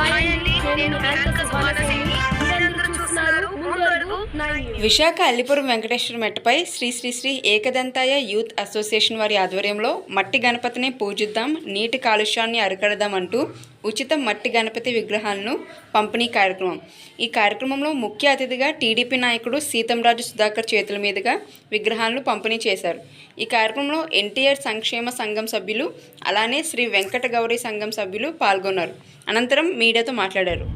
Hi అండి నేను విశాఖ అల్లిపురం వెంకటేశ్వర మెట్టపై శ్రీ శ్రీ శ్రీ ఏకదంతాయ యూత్ అసోసియేషన్ వారి ఆధ్వర్యంలో మట్టి గణపతిని పూజిద్దాం నీటి కాలుష్యాన్ని అరికడదాం అంటూ ఉచిత మట్టి గణపతి విగ్రహాలను పంపిణీ కార్యక్రమం. ఈ కార్యక్రమంలో ముఖ్య అతిథిగా టీడీపీ నాయకుడు సీతంరాజు సుధాకర్ చేతుల మీదుగా విగ్రహాలను పంపిణీ చేశారు. ఈ కార్యక్రమంలో ఎన్టీఆర్ సంక్షేమ సంఘం సభ్యులు అలానే శ్రీ వెంకట గౌరీ సంఘం సభ్యులు పాల్గొన్నారు. అనంతరం మీడియాతో మాట్లాడారు.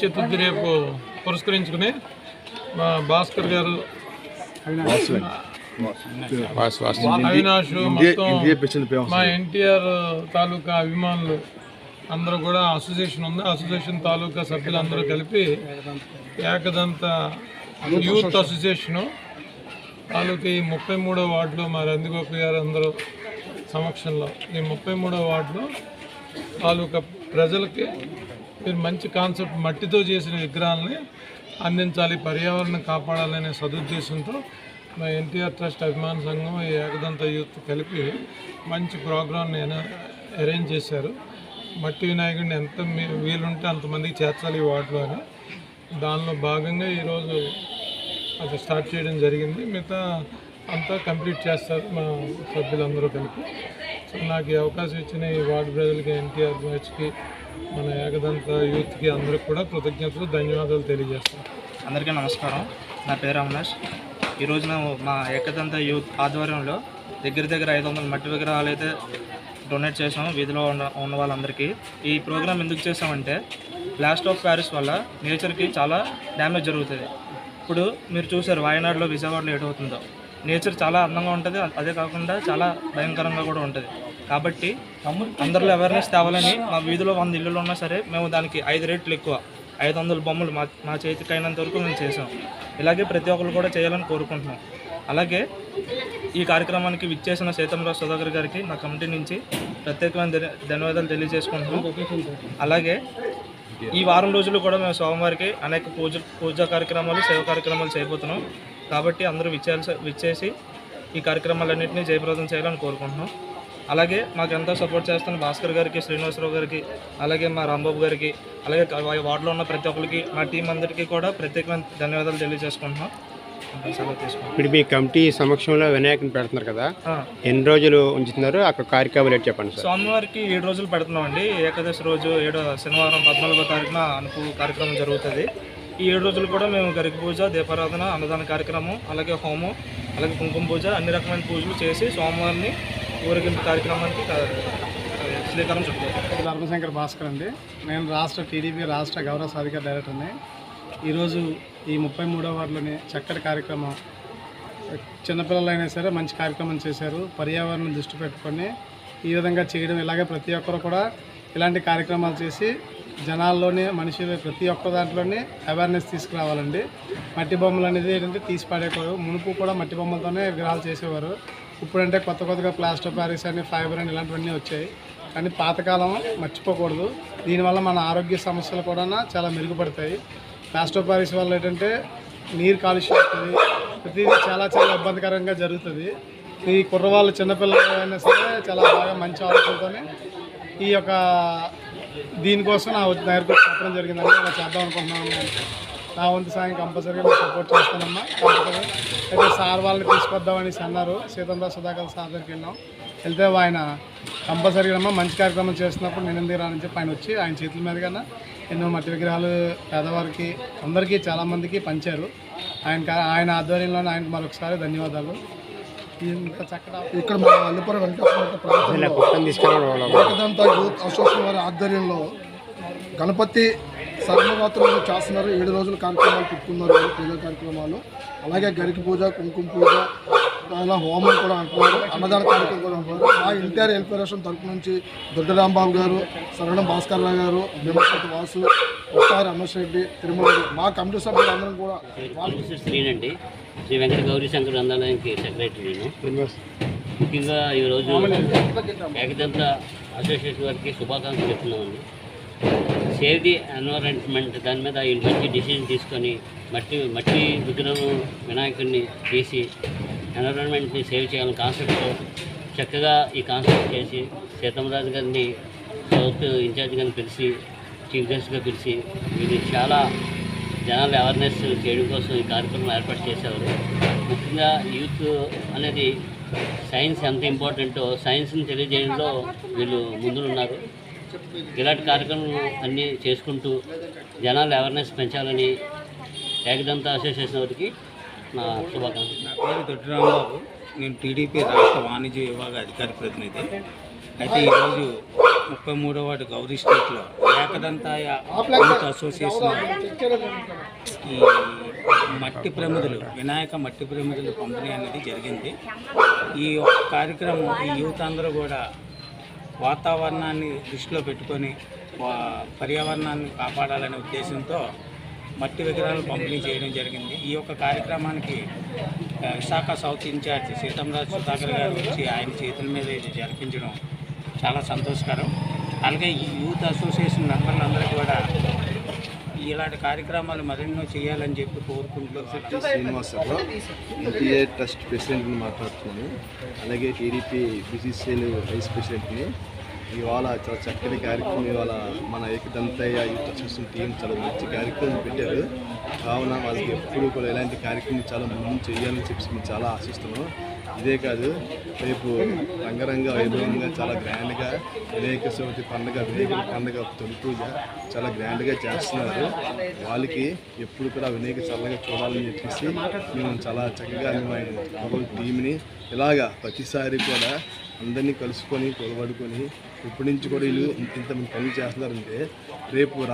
గణేష్ చతుర్థి రేపు పురస్కరించుకుని మా భాస్కర్ గారు అవినాష్ మొత్తం మా ఎన్టీఆర్ తాలూకా అభిమానులు అందరూ కూడా అసోసియేషన్ ఉంది. అసోసియేషన్ తాలూకా సభ్యులందరూ కలిపి ఏకదంత యూత్ అసోసియేషను తాలూకా ఈ ముప్పై మూడో వార్డులో మా రందిగోపి గారు అందరూ సమక్షంలో ఈ ముప్పై మూడో వార్డులో తాలూకా ప్రజలకి మీరు మంచి కాన్సెప్ట్ మట్టితో చేసిన విగ్రహాలని అందించాలి పర్యావరణం కాపాడాలనే సదుద్దేశంతో మా ఎన్టీఆర్ ట్రస్ట్ అభిమాన సంఘం ఈ ఏకదంత యూత్ కలిపి మంచి ప్రోగ్రామ్ని అరేంజ్ చేశారు. మట్టి వినాయకుడిని ఎంత మీ- వీలుంటే అంతమందికి చేర్చాలి ఈ అని. దానిలో భాగంగా ఈరోజు అది స్టార్ట్ చేయడం జరిగింది. మిగతా అంతా కంప్లీట్ చేస్తారు మా సభ్యులందరూ కలిపి. సో నాకు ఈ అవకాశం ఇచ్చిన ఈ వార్డు ప్రజలకి ఎన్టీఆర్ బ్యాచ్కి మన ఏకదంత యూత్కి అందరికి కూడా కృతజ్ఞతలు ధన్యవాదాలు తెలియజేస్తాం. అందరికీ నమస్కారం. నా పేరు అవినాష్ ఈరోజున మా ఏకదంత యూత్ ఆధ్వర్యంలో దగ్గర దగ్గర ఐదు వందల మట్టి విగ్రహాలు అయితే డొనేట్ చేసాం వీధిలో ఉన్న ఉన్న వాళ్ళందరికీ. ఈ ప్రోగ్రామ్ ఎందుకు చేసామంటే బ్లాస్ట్ ఆఫ్ ప్యారిస్ వల్ల నేచర్కి చాలా డ్యామేజ్ జరుగుతుంది. ఇప్పుడు మీరు చూసారు వాయనాడులో విజయవాడలో ఏటవుతుందో. నేచర్ చాలా అందంగా ఉంటుంది అదే కాకుండా చాలా భయంకరంగా కూడా ఉంటుంది. కాబట్టి అందరిలో అవేర్నెస్ తేవాలని మా వీధిలో వంద ఇల్లులు ఉన్నా సరే మేము దానికి ఐదు రేట్లు ఎక్కువ. ఐదు వందల బొమ్మలు మా మా చేతికి అయినంత వరకు మేము చేసాం ఇలాగే ప్రతి ఒక్కరు కూడా చేయాలని కోరుకుంటున్నాం. అలాగే ఈ కార్యక్రమానికి విచ్చేసిన సీతంరావు సుధాకర్ గారికి నా కమిటీ నుంచి ప్రత్యేకమైన ధన్యవాదాలు తెలియజేసుకుంటున్నాం. అలాగే ఈ వారం రోజులు కూడా మేము సోమవారికి అనేక పూజ పూజా కార్యక్రమాలు సేవ కార్యక్రమాలు చేయబోతున్నాం. కాబట్టి అందరూ విచ్చేసి విచ్చేసి ఈ కార్యక్రమాలన్నింటినీ జయప్రదం చేయాలని కోరుకుంటున్నాం. అలాగే మాకు ఎంతో సపోర్ట్ చేస్తున్న భాస్కర్ గారికి శ్రీనివాసరావు గారికి అలాగే మా రాంబాబు గారికి అలాగే వార్డులో ఉన్న ప్రతి ఒక్కరికి మా టీం అందరికీ కూడా ప్రత్యేకమైన ధన్యవాదాలు తెలియజేసుకుంటున్నాం. ఇప్పుడు మీ కమిటీ సమక్షంలో వినాయకుని పెడుతున్నారు కదా. ఎన్ని రోజులు ఉంచుతున్నారు? అక్కడ కార్యక్రమాలు ఏంటి చెప్పండి సార్? సోమవారికి ఏడు రోజులు పెడుతున్నామండి. ఏకాదశి రోజు ఏడో శనివారం పద్నాలుగో తారీఖున అనుపు కార్యక్రమం జరుగుతుంది. ఈ ఏడు రోజులు కూడా మేము గరికి పూజ దీపారాధన అన్నదాన కార్యక్రమం అలాగే హోమం అలాగే కుంకుమ పూజ అన్ని రకమైన పూజలు చేసి సోమవారిని ఊరేగింపు కార్యక్రమానికి శ్రీకారం చుట్టారు ధర్మశంకర్ భాస్కర్ అండి. నేను రాష్ట్ర టీడీపీ రాష్ట్ర గౌరవ సాధికార డైరెక్టర్ని ఈరోజు ఈ ముప్పై మూడో వార్డులోని చక్కటి కార్యక్రమం చిన్నపిల్లలైనా సరే మంచి కార్యక్రమం చేశారు. పర్యావరణం దృష్టి పెట్టుకొని ఈ విధంగా చేయడం ఇలాగే ప్రతి ఒక్కరు కూడా ఇలాంటి కార్యక్రమాలు చేసి జనాల్లోనే మనిషి ప్రతి ఒక్క దాంట్లోనే అవేర్నెస్ తీసుకురావాలండి. మట్టి బొమ్మలు అనేది ఏంటంటే తీసి పాడేవారు మునుపు కూడా మట్టి బొమ్మలతోనే విగ్రహాలు చేసేవారు. ఇప్పుడంటే కొత్త కొత్తగా ప్లాస్టర్ ప్యారిస్ అని ఫైబర్ అని ఇలాంటివన్నీ వచ్చాయి. కానీ పాతకాలం మర్చిపోకూడదు. దీనివల్ల మన ఆరోగ్య సమస్యలు కూడా చాలా మెరుగుపడతాయి. ప్లాస్టర్ ప్యారిస్ వల్ల ఏంటంటే నీరు కాలుష్యం అవుతుంది. ప్రతిదీ చాలా చాలా ఇబ్బందికరంగా జరుగుతుంది. ఈ కుర్రవాళ్ళు చిన్నపిల్లలు అయినా సరే చాలా బాగా మంచి ఆలోచనతోనే ఈ యొక్క దీనికోసం నా దగ్గరకు చెప్పడం జరిగిందని ఇలా చేద్దాం అనుకుంటున్నాను. నా వంతు సాయం కంపల్సరీగా సపోర్ట్ చేస్తానమ్మా. కంపల్సరీ. అయితే సార్ వాళ్ళని తీసుకొద్దామనేసి అన్నారు. సీతంరావు సుధాకర్ సార్ దగ్గరికి వెళ్ళాం. వెళ్తే ఆయన కంపల్సరీగా అమ్మా మంచి కార్యక్రమం చేస్తున్నప్పుడు నేను ఎందుకు రానని చెప్పి ఆయన వచ్చి ఆయన చేతుల మీదుగా ఎన్నో మట్టి విగ్రహాలు పేదవారికి అందరికీ చాలామందికి పంచారు. ఆయన ఆయన ఆధ్వర్యంలోనే ఆయనకు మరొకసారి ధన్యవాదాలు. ఇంత చక్కగా ఇక్కడ మా అల్లిపురం వెంకటేశ్వర ప్రాంతంలో యూత్ అసోసియేషన్ వారి ఆధ్వర్యంలో గణపతి సర్వరాత్రులు చేస్తున్నారు. ఏడు రోజుల కార్యక్రమాలు పెట్టుకున్నారు పూజా కార్యక్రమాలు. అలాగే గరికి పూజ కుంకుమ పూజ అలా హోమం కూడా అంటున్నారు. అన్నదాన కార్యక్రమం కూడా అంటున్నారు. మా ఎన్టీఆర్ ఎల్పరేషన్ తరపు నుంచి దొడ్డ గారు సరళం భాస్కర్ రావు గారు భీమశెట్టి వాసు ఒకసారి రమేష్ రెడ్డి తిరుమల మా కమిటీ సభ్యులు అందరం కూడా శ్రీనండి శ్రీ వెంకట గౌరీ శంకర్ గ్రంథాలయానికి సెక్రటరీ నేను. ముఖ్యంగా ఈరోజు ఏకదంత అసోసియేషన్ వారికి శుభాకాంక్షలు చెప్తున్నామండి. సేవ్ ది ఎన్వైరన్మెంట్ దాని మీద ఇంటికి డిసిజన్ తీసుకొని మట్టి మట్టి విగ్రహం వినాయకుడిని తీసి ఎన్వైరన్మెంట్ని సేవ్ చేయాలని కాన్సెప్ట్తో చక్కగా ఈ కాన్సెప్ట్ చేసి సీతమరాజు గారిని సౌత్ ఇన్ఛార్జ్ గారిని పిలిచి చీఫ్ గెస్ట్గా పిలిచి ఇది చాలా జనాలు అవేర్నెస్ చేయడం కోసం ఈ కార్యక్రమం ఏర్పాటు చేసేవారు. ముఖ్యంగా యూత్ అనేది సైన్స్ ఎంత ఇంపార్టెంటో సైన్స్ని తెలియజేయడంలో వీళ్ళు ముందున్నారు. ఇలాంటి కార్యక్రమాలు అన్నీ చేసుకుంటూ జనాలు అవేర్నెస్ పెంచాలని ఏకదంత అసోసియేషన్ వారికి నా శుభాకాంక్షలు. నా పేరు నేను టీడీపీ రాష్ట్ర వాణిజ్య విభాగ అధికార ప్రతినిధి. అయితే ఈరోజు ముప్పై మూడో వాటి గౌరీ స్టేట్లో ఏకదంతాయ యూత్ అసోసియేషన్ ఈ మట్టి ప్రమిదలు వినాయక మట్టి ప్రమిదలు పంపిణీ అనేది జరిగింది. ఈ యొక్క కార్యక్రమం ఈ యూత్ అందరూ కూడా వాతావరణాన్ని దృష్టిలో పెట్టుకొని వా- పర్యావరణాన్ని కాపాడాలనే ఉద్దేశంతో మట్టి విగ్రహాలు పంపిణీ చేయడం జరిగింది. ఈ యొక్క కార్యక్రమానికి విశాఖ సౌత్ ఇన్ఛార్జ్ సీతంరాజు సుధాకర్ గారు వచ్చి ఆయన చేతుల మీద ఇది జరిపించడం చాలా సంతోషకరం. అలాగే ఈ యూత్ అసోసియేషన్ మెంబర్లందరూ కూడా ఇలాంటి కార్యక్రమాలు మరెన్నో చేయాలని చెప్పి కోరుకుంటున్నాను శ్రీనివాసరావు ఎన్టీఏ ట్రస్ట్ ప్రెసిడెంట్ని మాట్లాడుతున్నాను అలాగే టీడీపీ బీసీసీఎల్ వైస్ ప్రెసిడెంట్ని. ఇవాళ చాలా చక్కటి కార్యక్రమం ఇవాళ మన ఏకదంతయ్య యూత్ అసోసియేషన్ టీం చాలా మంచి కార్యక్రమం పెట్టారు. కావున వాళ్ళకి ఎప్పుడు కూడా ఇలాంటి కార్యక్రమం చాలా ముందు చేయాలని చెప్పి మేము చాలా ఆశిస్తున్నాం. ఇదే కాదు రేపు రంగరంగ వైభవంగా చాలా గ్రాండ్గా వినాయక చవితి పండుగ వినాయకుడి పండుగ తొలి పూజ చాలా గ్రాండ్గా చేస్తున్నారు. వాళ్ళకి ఎప్పుడు కూడా వినాయక చల్లగా చూడాలని చెప్పేసి మేము చాలా చక్కగా మేము టీమ్ని టీంని ఇలాగా ప్రతిసారి కూడా అందరినీ కలుసుకొని కొలబడుకొని ఇప్పటి నుంచి కూడా వీళ్ళు ఇంత ఇంత పనులు చేస్తున్నారంటే రేపు రా